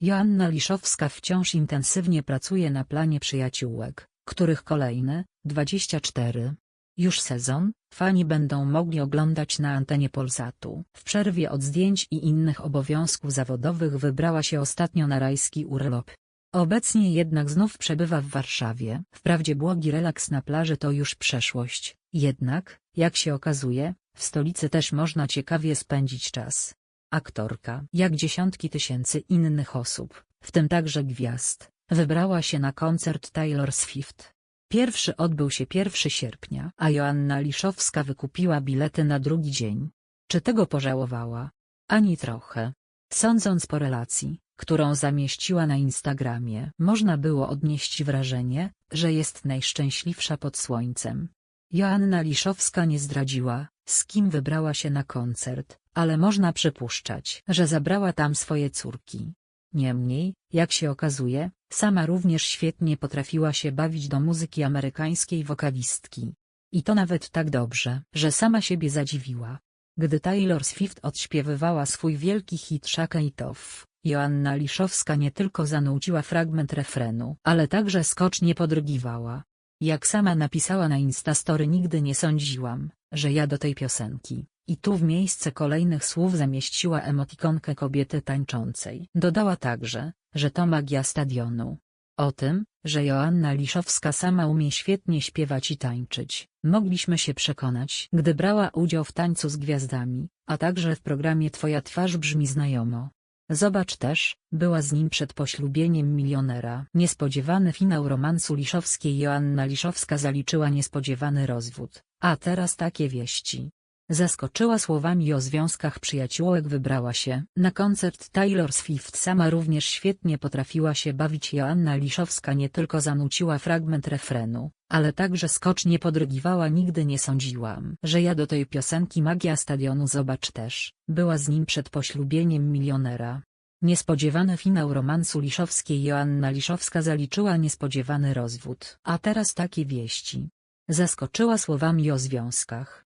Joanna Liszowska wciąż intensywnie pracuje na planie przyjaciółek, których kolejne, 24. Już sezon, fani będą mogli oglądać na antenie Polsatu. W przerwie od zdjęć i innych obowiązków zawodowych wybrała się ostatnio na rajski urlop. Obecnie jednak znów przebywa w Warszawie. Wprawdzie błogi relaks na plaży to już przeszłość, jednak, jak się okazuje, w stolicy też można ciekawie spędzić czas. Aktorka, jak dziesiątki tysięcy innych osób, w tym także gwiazd, wybrała się na koncert Taylor Swift. Pierwszy odbył się 1 sierpnia, a Joanna Liszowska wykupiła bilety na drugi dzień. Czy tego pożałowała? Ani trochę. Sądząc po relacji, którą zamieściła na Instagramie, można było odnieść wrażenie, że jest najszczęśliwsza pod słońcem. Joanna Liszowska nie zdradziła, z kim wybrała się na koncert, ale można przypuszczać, że zabrała tam swoje córki. Niemniej, jak się okazuje, sama również świetnie potrafiła się bawić do muzyki amerykańskiej wokalistki. I to nawet tak dobrze, że sama siebie zadziwiła. Gdy Taylor Swift odśpiewywała swój wielki hit Shaka It Off, Joanna Liszowska nie tylko zanuciła fragment refrenu, ale także skocznie podrygiwała. Jak sama napisała na Instastory nigdy nie sądziłam, że ja do tej piosenki, i tu w miejsce kolejnych słów zamieściła emotikonkę kobiety tańczącej. Dodała także, że to magia stadionu. O tym, że Joanna Liszowska sama umie świetnie śpiewać i tańczyć, mogliśmy się przekonać, gdy brała udział w tańcu z gwiazdami, a także w programie Twoja twarz brzmi znajomo. Zobacz też, była z nim przed poślubieniem milionera. Niespodziewany finał romansu Liszowskiej Joanna Liszowska zaliczyła niespodziewany rozwód, a teraz takie wieści. Zaskoczyła słowami o związkach przyjaciółek wybrała się na koncert. Taylor Swift sama również świetnie potrafiła się bawić. Joanna Liszowska nie tylko zanuciła fragment refrenu, ale także skocznie podrygiwała. Nigdy nie sądziłam, że ja do tej piosenki Magia Stadionu zobacz też, była z nim przed poślubieniem milionera. Niespodziewany finał romansu Liszowskiej. Joanna Liszowska zaliczyła niespodziewany rozwód, a teraz takie wieści. Zaskoczyła słowami o związkach